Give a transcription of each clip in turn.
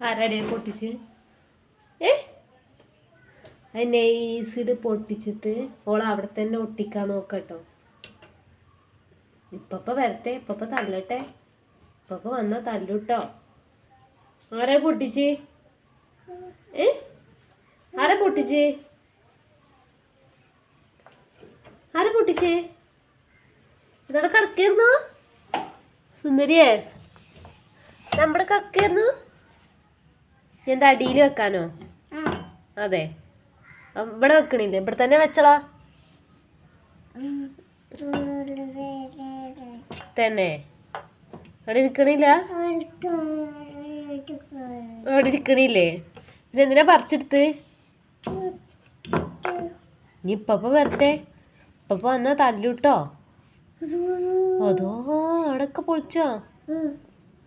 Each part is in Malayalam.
ആരാടേ പൊട്ടിച്ച്. ഏ? അത് നെയ്സിൽ പൊട്ടിച്ചിട്ട് ഓൾ അവിടെ തന്നെ ഒട്ടിക്കാൻ നോക്കട്ടോ. ഇപ്പപ്പ വരട്ടെ ഇപ്പപ്പ തല്ലട്ടെ ഇപ്പപ്പ വന്നാ തല്ലുട്ടോ. ആരെ പൊട്ടിച്ച്? ഏ? ആരെ പൊട്ടിച്ച്? ആരെ പൊട്ടിച്ച്? ഇതവിടെ കിടക്കായിരുന്നു സുന്ദരിയേ നമ്മുടെ കക്കായിരുന്നു എന്താ അടിയിൽ വെക്കാനോ? അതെ. ഇവിടെ വെക്കണില്ലേ? ഇവിടെ തന്നെ വെച്ചളാ. തന്നെ. അവിടെ ഇരിക്കണില്ല? അവിടെ ഇരിക്കണില്ലേ? പിന്നെ എന്തിനാ പറിച്ചെടുത്ത്? ഇനി ഇപ്പപ്പ വരട്ടെ. ഇപ്പപ്പ വന്നാ തല്ലുട്ടോ. അതോ അവിടെയൊക്കെ പൊളിച്ചോ?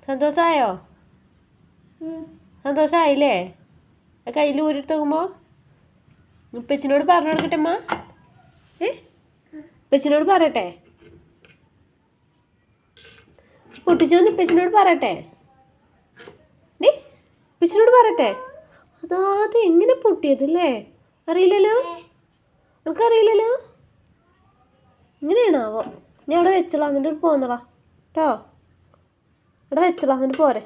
സന്തോഷായോ? സന്തോഷായില്ലേ? ആ കയ്യിൽ ഊരിട്ട് നോക്കുമ്പോ? ഉപ്പച്ചിനോട് പറഞ്ഞു കൊടുക്കട്ടെ അമ്മ ഏ? ഉപ്പച്ചിനോട് പറയട്ടെ. പൊട്ടിച്ചോന്ന് ഉപ്പച്ചിനോട് പറയട്ടെ. ഡേ ഉപ്പച്ചിനോട് പറയട്ടെ. അതാ അത് എങ്ങനെ പൊട്ടിയതല്ലേ അറിയില്ലല്ലോ? നിനക്കറിയില്ലല്ലോ? ഇങ്ങനെയാണാവോ ഞാൻ അവിടെ വെച്ചോളാം എന്നിട്ട് പോന്നടാ. കേട്ടോ ഇവിടെ വെച്ചോളാം എന്നിട്ട് പോരെ.